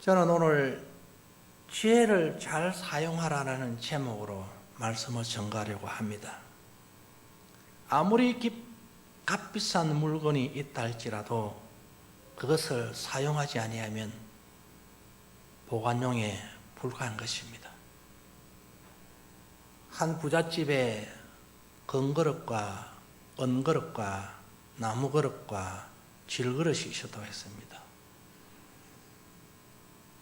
저는 오늘 지혜를 잘 사용하라는 제목으로 말씀을 전가하려고 합니다. 아무리 기- 값비싼 물건이 있다 할지라도 그것을 사용하지 아니하면 보관용에 불과한 것입니다. 한 부잣집에 건그릇과 은그릇과 나무그릇과 질그릇이 있었다고 했습니다.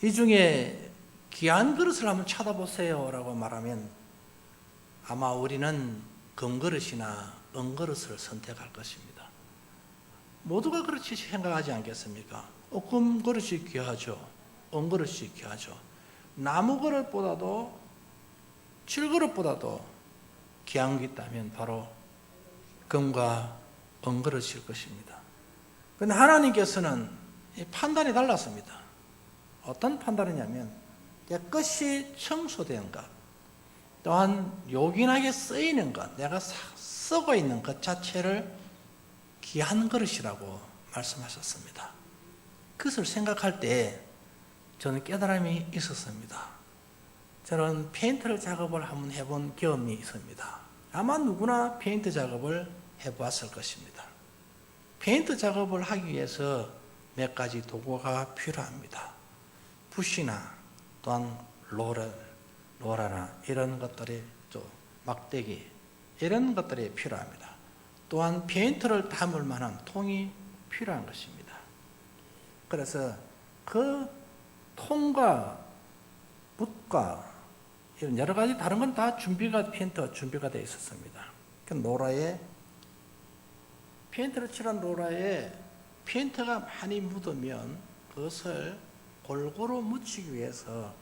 이 중에 귀한 그릇을 한번 찾아보세요 라고 말하면 아마 우리는 금그릇이나 은그릇을 선택할 것입니다. 모두가 그렇지 생각하지 않겠습니까? 어, 금그릇이 귀하죠. 은그릇이 귀하죠. 나무그릇보다도 칠그릇보다도 귀한 게 있다면 바로 금과 은그릇일 것입니다. 그런데 하나님께서는 이 판단이 달랐습니다. 어떤 판단이냐면 깨끗이 청소된 것, 또한 요긴하게 쓰이는 것, 내가 사- 쓰고 있는 것 자체를 귀한 그릇이라고 말씀하셨습니다. 그것을 생각할 때 저는 깨달음이 있었습니다. 저는 페인트 작업을 한번 해본 경험이 있습니다. 아마 누구나 페인트 작업을 해보았을 것입니다. 페인트 작업을 하기 위해서 몇 가지 도구가 필요합니다. 붓이나 또한 로럴, 로라나 이런 것들이 또 막대기 이런 것들이 필요합니다. 또한 페인트를 담을 만한 통이 필요한 것입니다. 그래서 그 통과 붓과 이런 여러 가지 다른 건 다 준비가 페인트가 준비가 되어 있었습니다. 그 로라에 페인트를 칠한 로라에 페인트가 많이 묻으면 그것을 골고루 묻히기 위해서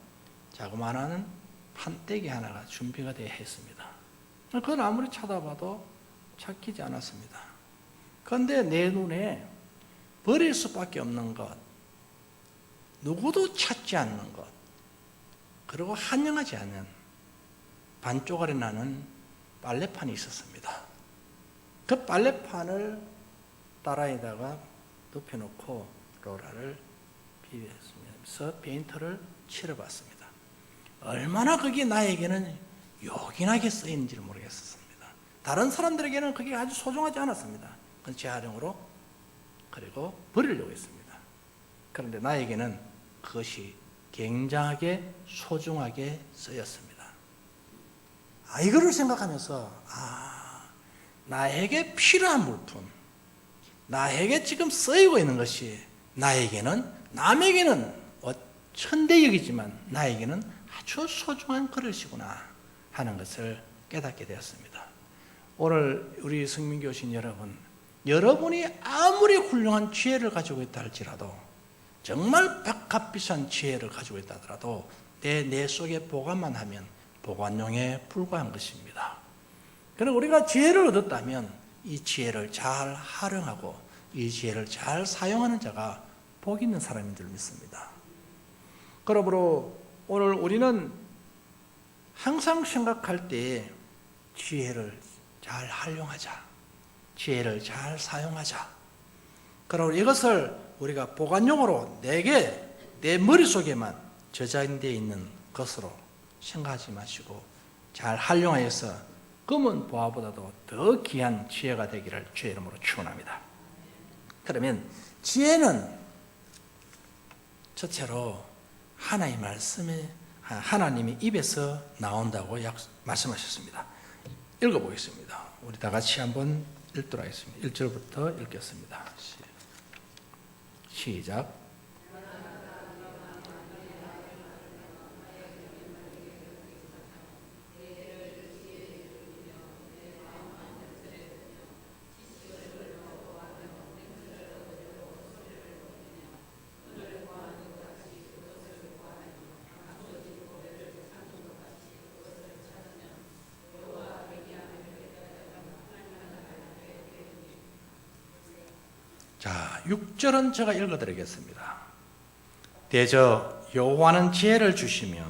자그마한 판때기 하나가 준비가 되어 있습니다. 그건 아무리 찾아봐도 찾히지 않았습니다. 그런데 내 눈에 버릴 수밖에 없는 것, 누구도 찾지 않는 것, 그리고 한영하지 않은 반쪽알이 나는 빨래판이 있었습니다. 그 빨래판을 따라에다가 눕혀놓고 로라를 비비면서 페인트를 칠해봤습니다. 얼마나 그게 나에게는 요긴하게 쓰이는지를 모르겠었습니다. 다른 사람들에게는 그게 아주 소중하지 않았습니다. 재활용으로 그리고 버리려고 했습니다. 그런데 나에게는 그것이 굉장하게 소중하게 쓰였습니다. 아, 이거를 생각하면서, 아, 나에게 필요한 물품, 나에게 지금 쓰이고 있는 것이 나에게는, 남에게는 어, 천대역이지만 나에게는 아주 소중한 그릇이구나 하는 것을 깨닫게 되었습니다. 오늘 우리 성민교신 여러분, 여러분이 아무리 훌륭한 지혜를 가지고 있다 할지라도 정말 값비싼 지혜를 가지고 있다 하더라도 내뇌 속에 보관만 하면 보관용에 불과한 것입니다. 그럼 우리가 지혜를 얻었다면 이 지혜를 잘 활용하고 이 지혜를 잘 사용하는 자가 복 있는 사람인 줄 믿습니다. 그러므로 오늘 우리는 항상 생각할 때 지혜를 잘 활용하자. 지혜를 잘 사용하자. 그러므로 이것을 우리가 보관용으로 내게 내 머릿속에만 저장되어 있는 것으로 생각하지 마시고 잘 활용하여서 검은 보화보다도 더 귀한 지혜가 되기를 주의 이름으로 축원합니다. 그러면 지혜는 첫째로 하나의 말씀에 하나님의 입에서 나온다고 약, 말씀하셨습니다. 읽어보겠습니다. 우리 다 같이 한번 읽도록 하겠습니다. 1절부터 읽겠습니다. 시작. 자, 6절은 제가 읽어드리겠습니다. 대저 여호와는 지혜를 주시며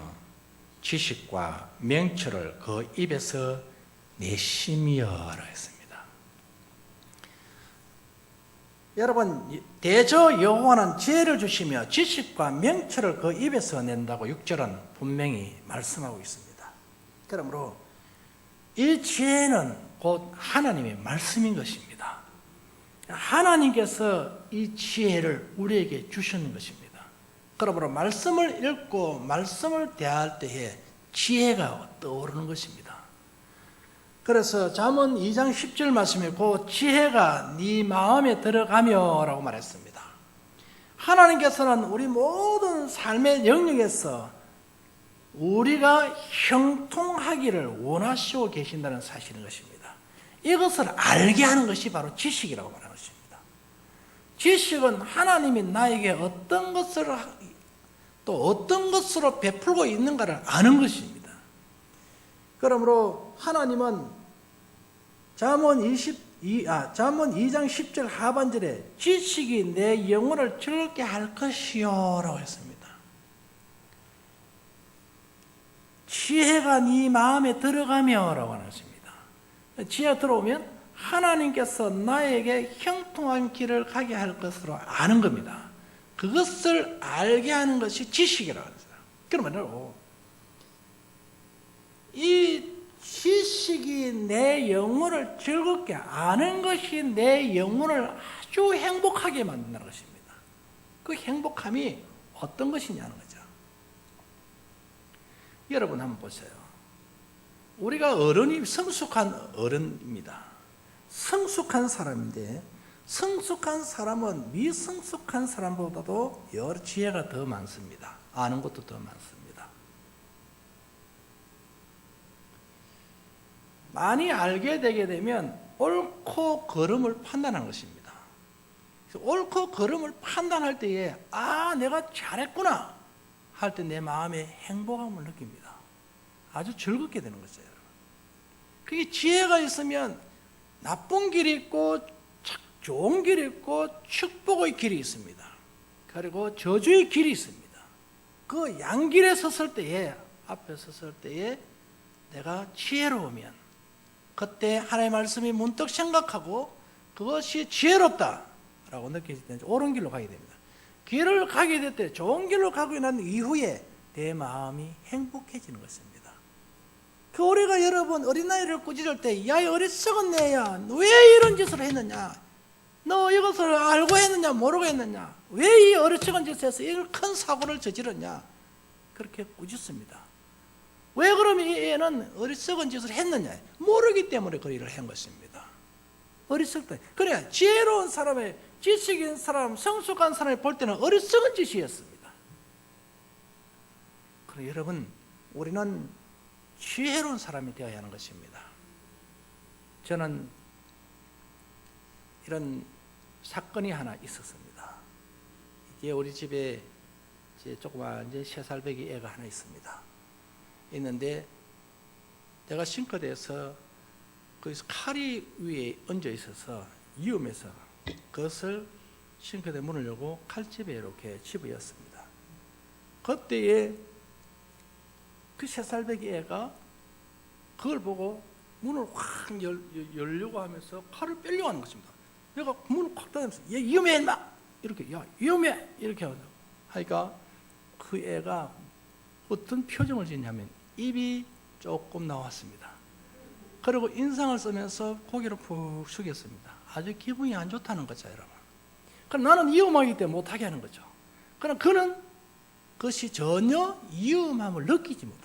지식과 명철을 그 입에서 내심이여라 했습니다. 여러분 대저 여호와는 지혜를 주시며 지식과 명철을 그 입에서 낸다고 6절은 분명히 말씀하고 있습니다. 그러므로 이 지혜는 곧 하나님의 말씀인 것입니다. 하나님께서 이 지혜를 우리에게 주시는 것입니다. 그러므로 말씀을 읽고 말씀을 대할 때에 지혜가 떠오르는 것입니다. 그래서 잠언 2장 10절 말씀에 그 지혜가 네 마음에 들어가며라고 말했습니다. 하나님께서는 우리 모든 삶의 영역에서 우리가 형통하기를 원하시고 계신다는 사실인 것입니다. 이것을 알게 하는 것이 바로 지식이라고 말하는 것입니다. 지식은 하나님이 나에게 어떤 것을 하- 또 어떤 것으로 베풀고 있는가를 아는 것입니다. 그러므로 하나님은 잠언 22, 아, 잠언 2장 10절 하반절에 지식이 내 영혼을 즐겁게 할 것이요 라고 했습니다. 지혜가 네 마음에 들어가며 라고 하는 것입니다. 지혜 들어오면 하나님께서 나에게 형통한 길을 가게 할 것으로 아는 겁니다. 그것을 알게 하는 것이 지식이라고 합니다. 그러면 이 지식이 내 영혼을 즐겁게 아는 것이 내 영혼을 아주 행복하게 만든다는 것입니다. 그 행복함이 어떤 것이냐는 거죠. 여러분 한번 보세요. 우리가 어른이 성숙한 어른입니다. 성숙한 사람인데 성숙한 사람은 미성숙한 사람보다도 여러 지혜가 더 많습니다. 아는 것도 더 많습니다. 많이 알게 되게 되면 옳고 그름을 판단하는 것입니다. 옳고 그름을 판단할 때에 아 내가 잘했구나 할 때 내 마음에 행복함을 느낍니다. 아주 즐겁게 되는 거죠. 그게 지혜가 있으면 나쁜 길이 있고 착- 좋은 길이 있고 축복의 길이 있습니다. 그리고 저주의 길이 있습니다. 그 양길에 섰을 때에 앞에 섰을 때에 내가 지혜로우면 그때 하나님의 말씀이 문득 생각하고 그것이 지혜롭다라고 느껴질 때 옳은 길로 가게 됩니다. 길을 가게 될 때 좋은 길로 가고 난 이후에 내 마음이 행복해지는 것입니다. 그 우리가 여러분 어린아이를 꾸짖을 때, 야, 이 어리석은 내야, 왜 이런 짓을 했느냐? 너 이것을 알고 했느냐, 모르고 했느냐? 왜 이 어리석은 짓을 해서 이런 큰 사고를 저질렀냐? 그렇게 꾸짖습니다. 왜 그러면 이 애는 어리석은 짓을 했느냐? 모르기 때문에 그 일을 한 것입니다. 어리석다. 그래, 지혜로운 사람의, 지식 있는 사람, 성숙한 사람이 볼 때는 어리석은 짓이었습니다. 그래, 여러분, 우리는 지혜로운 사람이 되어야 하는 것입니다. 저는 이런 사건이 하나 있었습니다. 이게 우리 집에 이제 조그만 이제 세 살배기 애가 하나 있습니다. 있는데 내가 싱크대에서 거기서 칼이 위에 얹어 있어서 위험해서 그것을 싱크대 문을 열고 칼집에 이렇게 집어였습니다. 그때에 그 세 살배기 애가 그걸 보고 문을 확 열, 열려고 하면서 칼을 빼려고 하는 것입니다. 내가 문을 콱 닫으면서 얘 위험해 인마 이렇게 야 위험해 이렇게 하니까 그 애가 어떤 표정을 짓냐면 입이 조금 나왔습니다. 그리고 인상을 쓰면서 고개를 푹 숙였습니다. 아주 기분이 안 좋다는 거죠, 여러분. 그럼 나는 위험하기 때문에 못하게 하는 거죠. 그럼 그는 그것이 전혀 위험함을 느끼지 못합니다.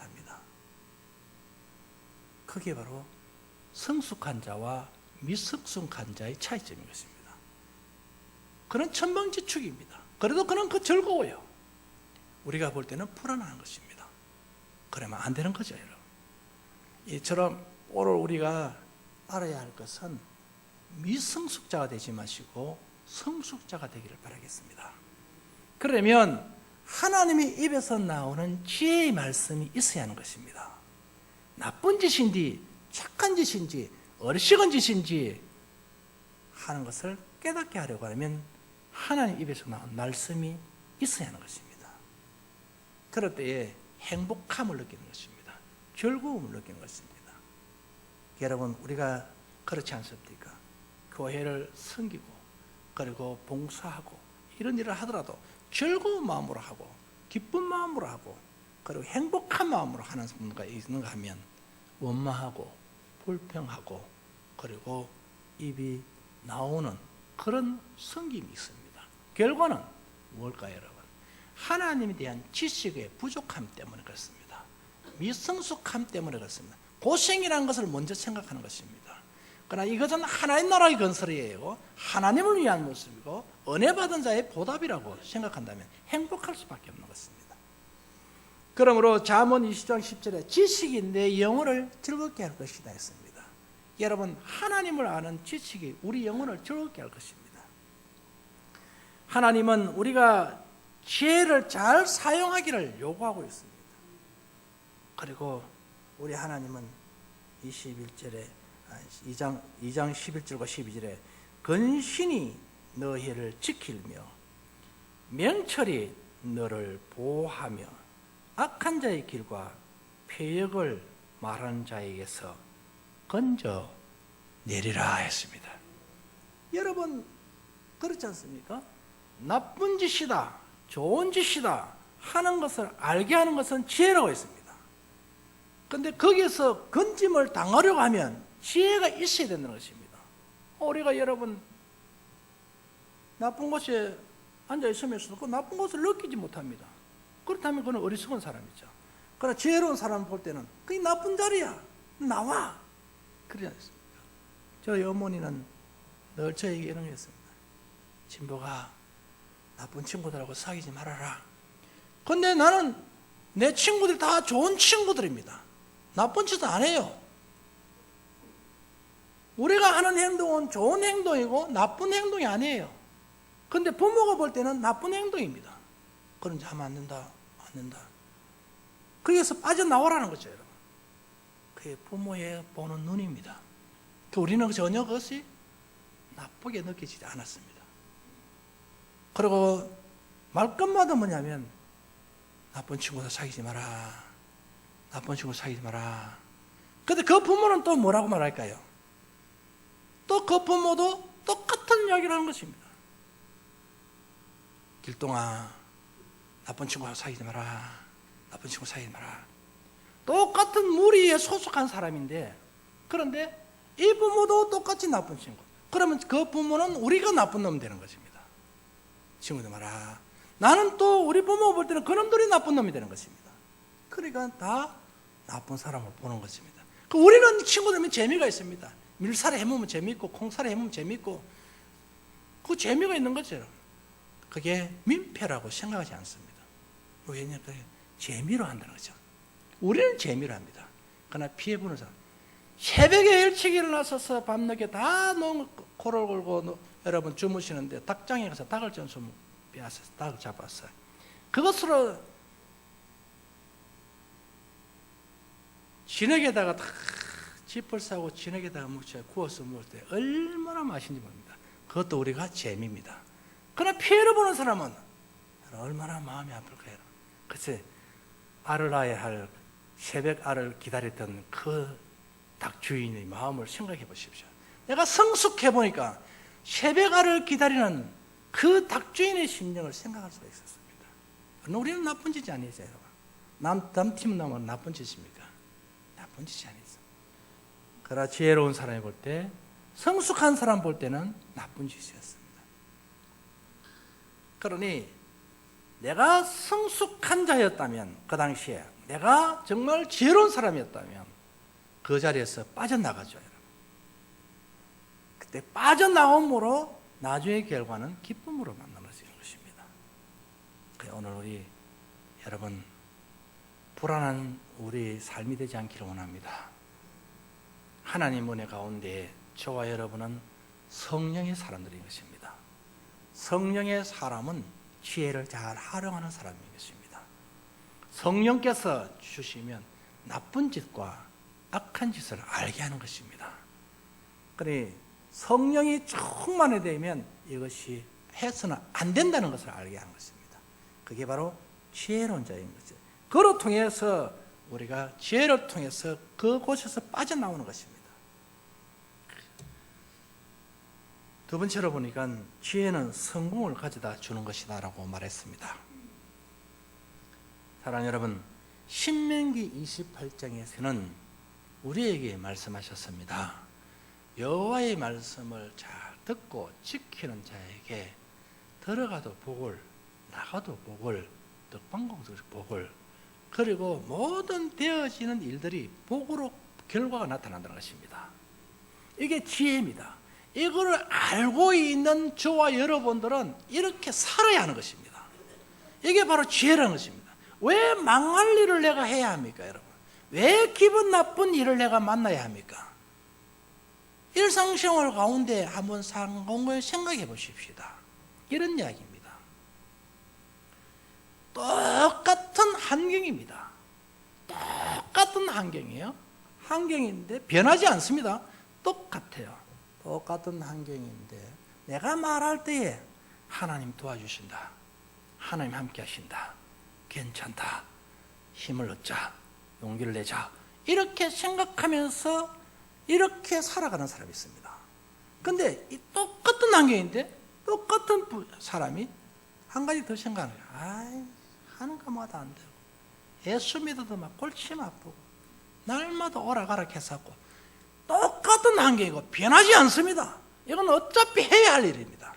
그게 바로 성숙한 자와 미성숙한 자의 차이점인 것입니다. 그는 천방지축입니다. 그래도 그는 그 즐거워요. 우리가 볼 때는 불안한 것입니다. 그러면 안 되는 거죠, 여러분. 이처럼 오늘 우리가 알아야 할 것은 미성숙자가 되지 마시고 성숙자가 되기를 바라겠습니다. 그러면 하나님의 입에서 나오는 지혜의 말씀이 있어야 하는 것입니다. 나쁜 짓인지 착한 짓인지 어리석은 짓인지 하는 것을 깨닫게 하려고 하면 하나님 입에서 나온 말씀이 있어야 하는 것입니다. 그럴 때에 행복함을 느끼는 것입니다. 즐거움을 느끼는 것입니다. 여러분 우리가 그렇지 않습니까? 교회를 섬기고 그리고 봉사하고 이런 일을 하더라도 즐거운 마음으로 하고 기쁜 마음으로 하고 그리고 행복한 마음으로 하는 분가 있는가 하면 원망하고 불평하고 그리고 입이 나오는 그런 성김이 있습니다. 결과는 뭘까요, 여러분? 하나님에 대한 지식의 부족함 때문에 그렇습니다. 미성숙함 때문에 그렇습니다. 고생이라는 것을 먼저 생각하는 것입니다. 그러나 이것은 하나님 나라의 건설이에요. 하나님을 위한 모습이고 은혜 받은 자의 보답이라고 생각한다면 행복할 수밖에 없는 것입니다. 그러므로 잠언 20장 10절에 지식이 내 영혼을 즐겁게 할 것이다 했습니다. 여러분 하나님을 아는 지식이 우리 영혼을 즐겁게 할 것입니다. 하나님은 우리가 지혜를 잘 사용하기를 요구하고 있습니다. 그리고 우리 하나님은 21절에 2장 2장 11절과 12절에 근신이 너희를 지키며 명철이 너를 보호하며 악한 자의 길과 폐역을 말하는 자에게서 건져 내리라 했습니다. 여러분 그렇지 않습니까? 나쁜 짓이다, 좋은 짓이다 하는 것을 알게 하는 것은 지혜라고 했습니다. 근데 거기에서 건짐을 당하려고 하면 지혜가 있어야 된다는 것입니다. 우리가 여러분 나쁜 곳에 앉아 있으면서도 그 나쁜 것을 느끼지 못합니다. 그렇다면 그는 어리석은 사람이죠. 그러나 지혜로운 사람 볼 때는 그게 나쁜 자리야. 나와. 그러지 않습니까? 저희 어머니는 늘 저에게 이런 게 있습니다. 진보가 나쁜 친구들하고 사귀지 말아라. 근데 나는 내 친구들 다 좋은 친구들입니다. 나쁜 짓안 해요. 우리가 하는 행동은 좋은 행동이고 나쁜 행동이 아니에요. 근데 부모가 볼 때는 나쁜 행동입니다. 그런 짓 하면 안 된다. 안 된다. 거기에서 빠져나오라는 거죠, 여러분. 그게 부모의 보는 눈입니다. 그 우리는 전혀 그것이 나쁘게 느끼지 않았습니다. 그리고 말끝마다 뭐냐면 나쁜 친구들 사귀지 마라. 나쁜 친구 사귀지 마라. 근데 그 부모는 또 뭐라고 말할까요? 또 그 부모도 똑같은 이야기를 하는 것입니다. 길동아, 나쁜 친구하고 사귀지 마라. 나쁜 친구 사귀지 마라. 똑같은 무리에 소속한 사람인데, 그런데 이 부모도 똑같이 나쁜 친구. 그러면 그 부모는 우리가 나쁜 놈 되는 것입니다. 친구들 마라. 나는 또 우리 부모 볼 때는 그놈들이 나쁜 놈이 되는 것입니다. 그러니까 다 나쁜 사람을 보는 것입니다. 그 우리는 친구들면 재미가 있습니다. 밀살에 해먹으면 재미있고 콩살에 해먹으면 재미있고 그 재미가 있는 거죠. 그게 민폐라고 생각하지 않습니다. 그게 재미로 한다는 거죠. 우리는 재미로 합니다. 그러나 피해 보는 사람 새벽에 일찍 일어나서 밤늦게 다 너무 코를 골고 노- 여러분 주무시는데 닭장에 가서 닭을 전수 빼앗아서 닭을 잡았어요. 그것으로 진흙에다가 다 짚을 싸고 진흙에다가 묻혀 구워서 먹을 때 얼마나 맛있는지 모릅니다. 그것도 우리가 재미입니다. 그러나 피해를 보는 사람은 얼마나 마음이 아플까요? 글쎄 알을 낳아야 할 새벽 알을 기다렸던 그 닭 주인의 마음을 생각해 보십시오. 내가 성숙해 보니까 새벽 알을 기다리는 그 닭 주인의 심정을 생각할 수가 있었습니다. 우리는 나쁜 짓이 아니죠, 여러분. 남, 남 팀은 나면 나쁜 짓입니까? 나쁜 짓이 아니죠. 그러나 지혜로운 사람이 볼 때, 성숙한 사람 볼 때는 나쁜 짓이었습니다. 그러니 내가 성숙한 자였다면 그 당시에 내가 정말 지혜로운 사람이었다면 그 자리에서 빠져나가죠. 그때 빠져나옴으로 나중의 결과는 기쁨으로 만나지는 것입니다. 오늘 우리 여러분 불안한 우리 삶이 되지 않기를 원합니다. 하나님 은혜 가운데 저와 여러분은 성령의 사람들인 것입니다. 성령의 사람은 지혜를 잘 활용하는 사람인 것입니다. 성령께서 주시면 나쁜 짓과 악한 짓을 알게 하는 것입니다. 그래 성령이 충만이 되면 이것이 해서는 안 된다는 것을 알게 하는 것입니다. 그게 바로 지혜로운 자인 거죠. 그로 통해서 우리가 지혜를 통해서 그곳에서 빠져나오는 것입니다. 두 번째로 보니까 지혜는 성공을 가져다 주는 것이다라고 말했습니다. 사랑 여러분, 신명기 28장에서는 우리에게 말씀하셨습니다. 여호와의 말씀을 잘 듣고 지키는 자에게 들어가도 복을 나가도 복을 떡방공도 복을 그리고 모든 되어지는 일들이 복으로 결과가 나타난다는 것입니다. 이게 지혜입니다. 이거를 알고 있는 저와 여러분들은 이렇게 살아야 하는 것입니다. 이게 바로 지혜라는 것입니다. 왜 망할 일을 내가 해야 합니까, 여러분? 왜 기분 나쁜 일을 내가 만나야 합니까? 일상생활 가운데 한번 상공을 생각해 보십시다. 이런 이야기입니다. 똑같은 환경입니다. 똑같은 환경이에요. 환경인데 변하지 않습니다. 똑같아요. 똑같은 환경인데 내가 말할 때에 하나님 도와주신다. 하나님 함께 하신다. 괜찮다. 힘을 얻자. 용기를 내자. 이렇게 생각하면서 이렇게 살아가는 사람이 있습니다. 근데 이 똑같은 환경인데 똑같은 부- 사람이 한 가지 더 생각하는 거예요. 아이, 하는 것마다 안 되고. 예수 믿어도 막 골치만 아프고. 날마다 오라가라 했었고. 똑같은 환경이고 변하지 않습니다. 이건 어차피 해야 할 일입니다.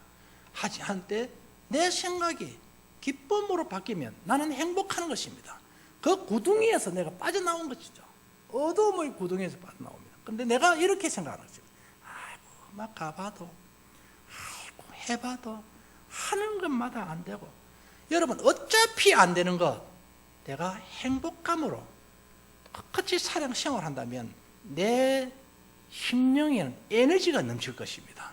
하지 한때 내 생각이 기쁨으로 바뀌면 나는 행복하는 것입니다. 그 구덩이에서 내가 빠져나온 것이죠. 어두움의 구덩이에서 빠져나옵니다. 근데 내가 이렇게 생각하는 거죠. 아이고, 막 가봐도, 아이고, 해봐도, 하는 것마다 안 되고. 여러분, 어차피 안 되는 것, 내가 행복감으로 똑같이 사랑 생활한다면 내 심령에는 에너지가 넘칠 것입니다.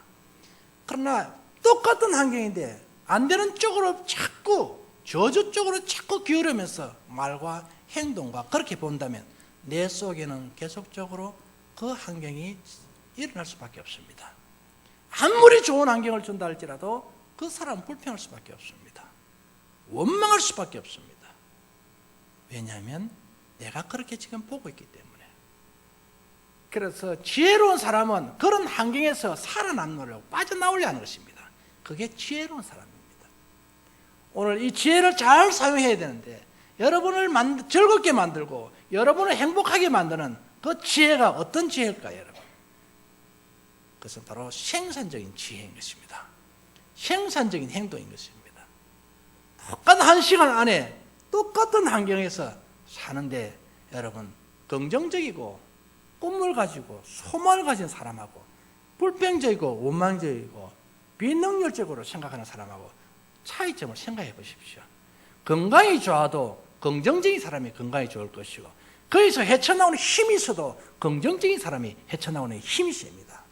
그러나 똑같은 환경인데 안 되는 쪽으로 자꾸 저주 쪽으로 자꾸 기울으면서 말과 행동과 그렇게 본다면 내 속에는 계속적으로 그 환경이 일어날 수밖에 없습니다. 아무리 좋은 환경을 준다 할지라도 그 사람은 불평할 수밖에 없습니다. 원망할 수밖에 없습니다. 왜냐하면 내가 그렇게 지금 보고 있기 때문에. 그래서 지혜로운 사람은 그런 환경에서 살아남으려고 빠져나오려 하는 것입니다. 그게 지혜로운 사람입니다. 오늘 이 지혜를 잘 사용해야 되는데 여러분을 만, 즐겁게 만들고 여러분을 행복하게 만드는 그 지혜가 어떤 지혜일까요, 여러분? 그것은 바로 생산적인 지혜인 것입니다. 생산적인 행동인 것입니다. 똑같은 한 시간 안에 똑같은 환경에서 사는데 여러분 긍정적이고 꿈을 가지고 소망을 가진 사람하고 불평적이고 원망적이고 비능률적으로 생각하는 사람하고 차이점을 생각해 보십시오. 건강이 좋아도 긍정적인 사람이 건강이 좋을 것이고 거기서 헤쳐나오는 힘이 있어도 긍정적인 사람이 헤쳐나오는 힘이 셉니다.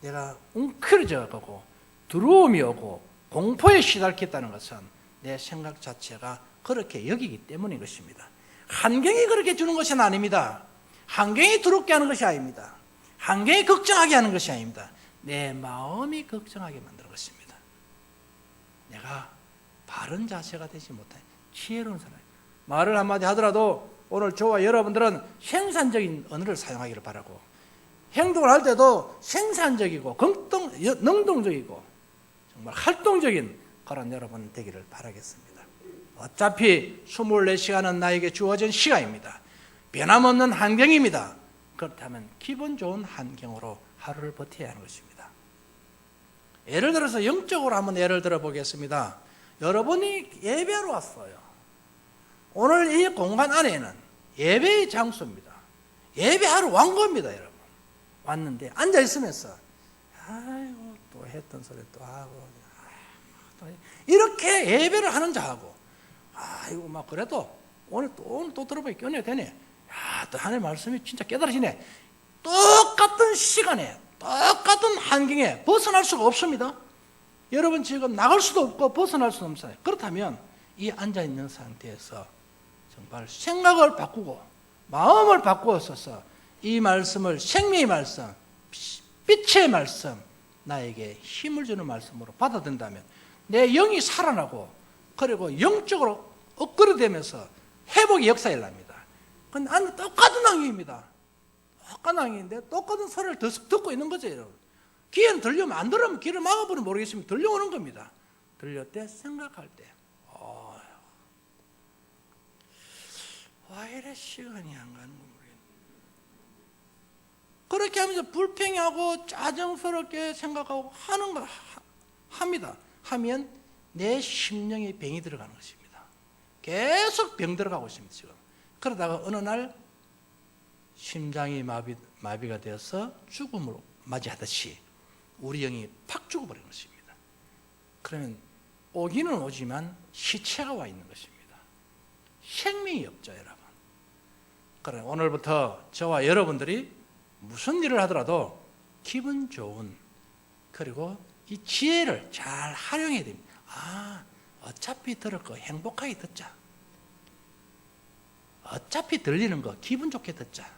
내가 웅크러져 가고 두려움이 오고 공포에 시달겠다는 것은 내 생각 자체가 그렇게 여기기 때문인 것입니다. 환경이 그렇게 주는 것은 아닙니다. 환경이 두렵게 하는 것이 아닙니다. 환경이 걱정하게 하는 것이 아닙니다. 내 마음이 걱정하게 만드는 것입니다. 내가 바른 자세가 되지 못한 지혜로운 사람. 말을 한마디 하더라도 오늘 저와 여러분들은 생산적인 언어를 사용하기를 바라고 행동을 할 때도 생산적이고 긍동, 능동적이고 정말 활동적인 그런 여러분 되기를 바라겠습니다. 어차피 24시간은 나에게 주어진 시간입니다. 변함없는 환경입니다. 그렇다면 기분 좋은 환경으로 하루를 버텨야 하는 것입니다. 예를 들어서 영적으로 한번 예를 들어 보겠습니다. 여러분이 예배하러 왔어요. 오늘 이 공간 안에는 예배의 장소입니다. 예배하러 완 겁니다, 여러분. 왔는데 앉아 있으면서 아이고 또 했던 소리 또 하고 또 이렇게 예배를 하는 자하고 아이고 막 그래도 오늘 또 오늘 또 들어보니까 은혜 되네. 야, 또 하나님 말씀이 진짜 깨달아지네. 똑같은 시간에 똑같은 환경에 벗어날 수가 없습니다. 여러분 지금 나갈 수도 없고 벗어날 수도 없어요. 그렇다면 이 앉아 있는 상태에서 정말 생각을 바꾸고 마음을 바꾸어서 이 말씀을 생명의 말씀, 빛의 말씀, 나에게 힘을 주는 말씀으로 받아든다면 내 영이 살아나고 그리고 영적으로 업그레이드되면서 회복의 역사가 일납니다. 근데 안 똑같은 환경입니다. 똑같은 환경인데 똑같은 소리를 듣- 듣고 있는 거죠, 여러분. 귀에는 들려면 안 들으면 귀를 막아버리면 모르겠으면 들려오는 겁니다. 들릴 때 생각할 때 어, 왜 이래 시간이 안 가는 거 모르겠네. 그렇게 하면서 불평하고 짜증스럽게 생각하고 하는 거 하- 합니다. 하면 내 심령에 병이 들어가는 것입니다. 계속 병 들어가고 있습니다. 지금 그러다가 어느 날 심장이 마비, 마비가 되어서 죽음을 맞이하듯이 우리 영이 팍 죽어버리는 것입니다. 그러면 오기는 오지만 시체가 와 있는 것입니다. 생명이 없죠, 여러분. 그래 오늘부터 저와 여러분들이 무슨 일을 하더라도 기분 좋은 그리고 이 지혜를 잘 활용해야 됩니다. 아, 어차피 들을 거 행복하게 듣자. 어차피 들리는 거 기분 좋게 듣자.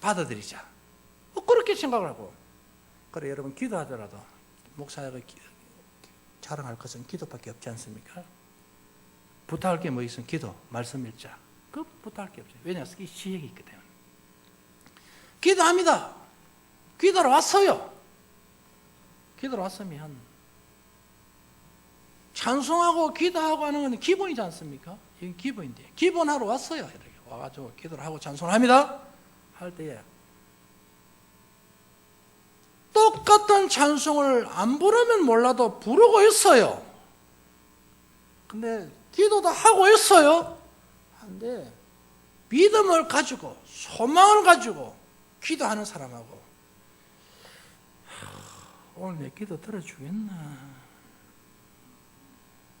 받아들이자. 뭐 그렇게 생각을 하고. 그래 여러분 기도하더라도 목사가 기- 자랑할 것은 기도밖에 없지 않습니까? 부탁할 게 뭐 있으면 기도, 말씀 읽자. 그 부탁할 게 없어요. 왜냐? 이 지혜가 있기 때문에. 기도합니다. 기도로 왔어요. 기도로 왔으면 찬송하고 기도하고 하는 건 기본이지 않습니까? 이게 기본인데 기본하러 왔어요. 이렇게 와가지고 기도를 하고 찬송을 합니다. 할 때에 똑같은 찬송을 안 부르면 몰라도 부르고 있어요. 근데 기도도 하고 있어요. 한데 믿음을 가지고 소망을 가지고 기도하는 사람하고 하, 오늘 내 기도 들어주겠나?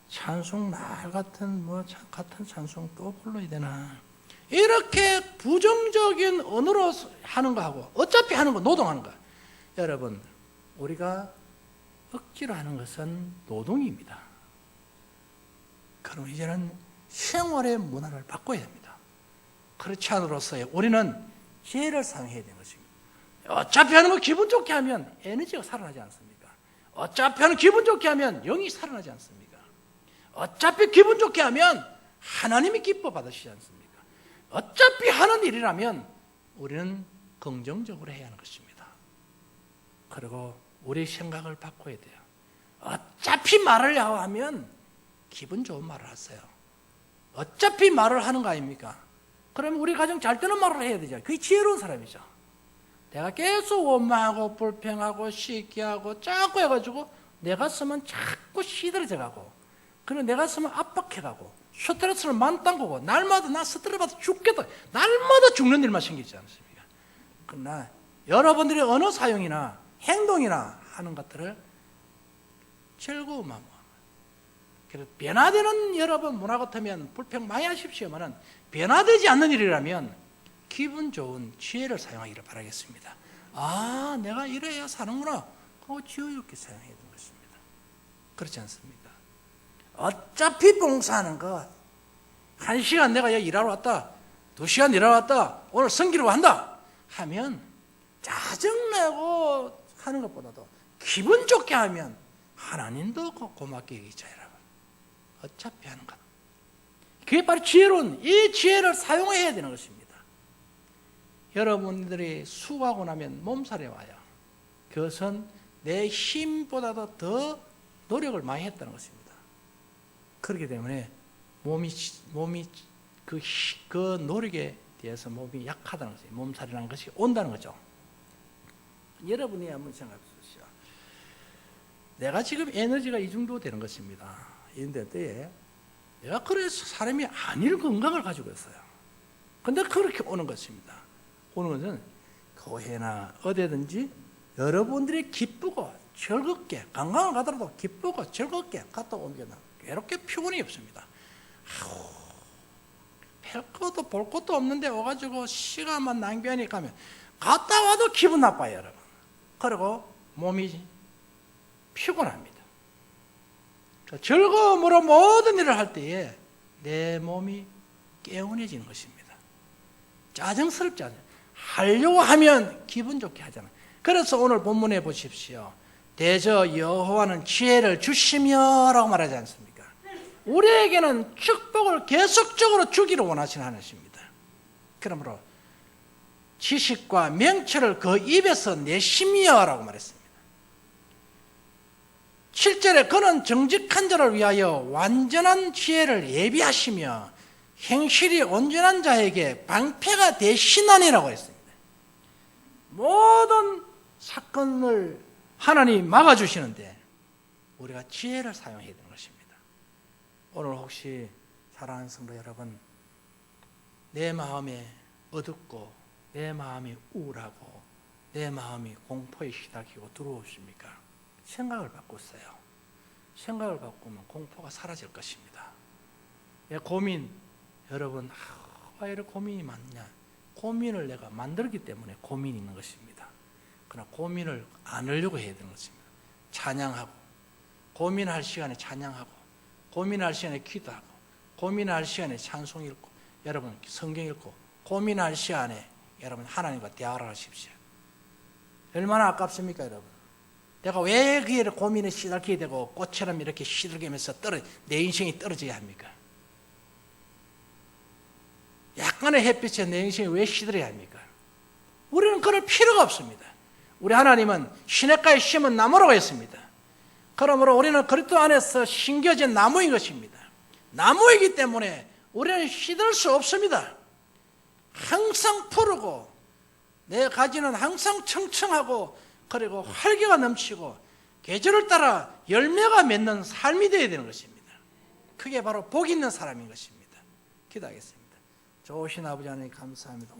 찬송 날 같은 뭐 차- 같은 찬송 또 불러야 되나? 이렇게 부정적인 언어로 하는 거하고 어차피 하는 거 노동하는 거. 여러분 우리가 억지로 하는 것은 노동입니다. 그럼 이제는 생활의 문화를 바꿔야 됩니다. 그렇지 않으로서 우리는 지혜를 사용해야 되는 것입니다. 어차피 하는 거 기분 좋게 하면 에너지가 살아나지 않습니까? 어차피 하는 기분 좋게 하면 영이 살아나지 않습니까? 어차피 기분 좋게 하면 하나님이 기뻐 받으시지 않습니까? 어차피 하는 일이라면 우리는 긍정적으로 해야 하는 것입니다. 그리고 우리 생각을 바꿔야 돼요. 어차피 말을 하면 기분 좋은 말을 하세요. 어차피 말을 하는 거 아닙니까? 그러면 우리 가정 잘 되는 말을 해야 되죠. 그게 지혜로운 사람이죠. 내가 계속 원망하고 불평하고 시기하고 자꾸 해가지고 내가 쓰면 자꾸 시들어져 가고 그리고 내가 쓰면 압박해가고 스트레스를 만땅 거고 날마다 나 스트레스 받아 죽겠다 날마다 죽는 일만 생기지 않습니까? 그러나 여러분들이 언어 사용이나 행동이나 하는 것들을 즐거운 마음으로 그래서 변화되는 여러분 문화 같으면 불평 많이 하십시오만은 변화되지 않는 일이라면 기분 좋은 지혜를 사용하기를 바라겠습니다. 아, 내가 이래야 사는구나. 그거 지혜롭게 사용해야 되는 것입니다. 그렇지 않습니까? 어차피 봉사하는 거, 한 시간 내가 여기 일하러 왔다, 두 시간 일하러 왔다, 오늘 성기로 한다 하면 짜증내고 하는 것보다도 기분 좋게 하면 하나님도 고- 고맙게 여기죠, 여러분. 어차피 하는 것. 그게 바로 지혜로운, 이 지혜를 사용해야 되는 것입니다. 여러분들이 수고하고 나면 몸살이 와요. 그것은 내 힘보다도 더 노력을 많이 했다는 것입니다. 그렇기 때문에 몸이, 몸이 그, 히- 그 노력에 대해서 몸이 약하다는 것이 몸살이라는 것이 온다는 거죠. 여러분이 한번 생각해 보십시오. 내가 지금 에너지가 이 정도 되는 것입니다. 이런데 때에 내가 그래서 사람이 아닐 건강을 가지고 있어요. 근데 그렇게 오는 것입니다. 오는 것은 교회나 어디든지 여러분들이 기쁘고 즐겁게 관광을 가더라도 기쁘고 즐겁게 갔다 게 괴롭게 피곤이 없습니다. 아우, 별 것도 볼 것도 없는데 와가지고 시간만 낭비하니까 하면 갔다 와도 기분 나빠요, 여러분. 그리고 몸이 피곤합니다. 그 즐거움으로 모든 일을 할 때에 내 몸이 개운해지는 것입니다. 짜증스럽지 않아요. 하려고 하면 기분 좋게 하잖아요. 그래서 오늘 본문에 보십시오. 대저 여호와는 지혜를 주시며라고 말하지 않습니까? 우리에게는 축복을 계속적으로 주기를 원하시는 하나님입니다. 그러므로 지식과 명철을 그 입에서 내심이여라고 말했습니다. 7절에 그는 정직한 자를 위하여 완전한 지혜를 예비하시며 행실이 온전한 자에게 방패가 되시나니라고 했습니다. 모든 사건을 하나님 막아주시는데 우리가 지혜를 사용해야 되는 것입니다. 오늘 혹시 사랑하는 성도 여러분, 내 마음에 어둡고 내 마음이 우울하고 내 마음이 공포에 시달리고 두려우십니까? 생각을 바꾸세요. 생각을 바꾸면 공포가 사라질 것입니다. 내 고민, 여러분, 아, 왜 이렇게 고민이 많냐? 고민을 내가 만들기 때문에 고민이 있는 것입니다. 그러나 고민을 안 하려고 해야 되는 것입니다. 찬양하고, 고민할 시간에 찬양하고, 고민할 시간에 기도하고, 고민할 시간에 찬송 읽고, 여러분 성경 읽고, 고민할 시간에 여러분 하나님과 대화를 하십시오. 얼마나 아깝습니까, 여러분? 내가 왜 그에 고민에 시달게 되고 꽃처럼 이렇게 시들게면서 떨어 내 인생이 떨어져야 합니까? 약간의 햇빛에 내 인생이 왜 시들어야 합니까? 우리는 그럴 필요가 없습니다. 우리 하나님은 시냇가에 심은 나무라고 했습니다. 그러므로 우리는 그리스도 안에서 심겨진 나무인 것입니다. 나무이기 때문에 우리는 시들 수 없습니다. 항상 푸르고 내 가지는 항상 청청하고 그리고 활기가 넘치고 계절을 따라 열매가 맺는 삶이 되어야 되는 것입니다. 그게 바로 복 있는 사람인 것입니다. 기도하겠습니다. 좋으신 아버지 하나님 감사합니다.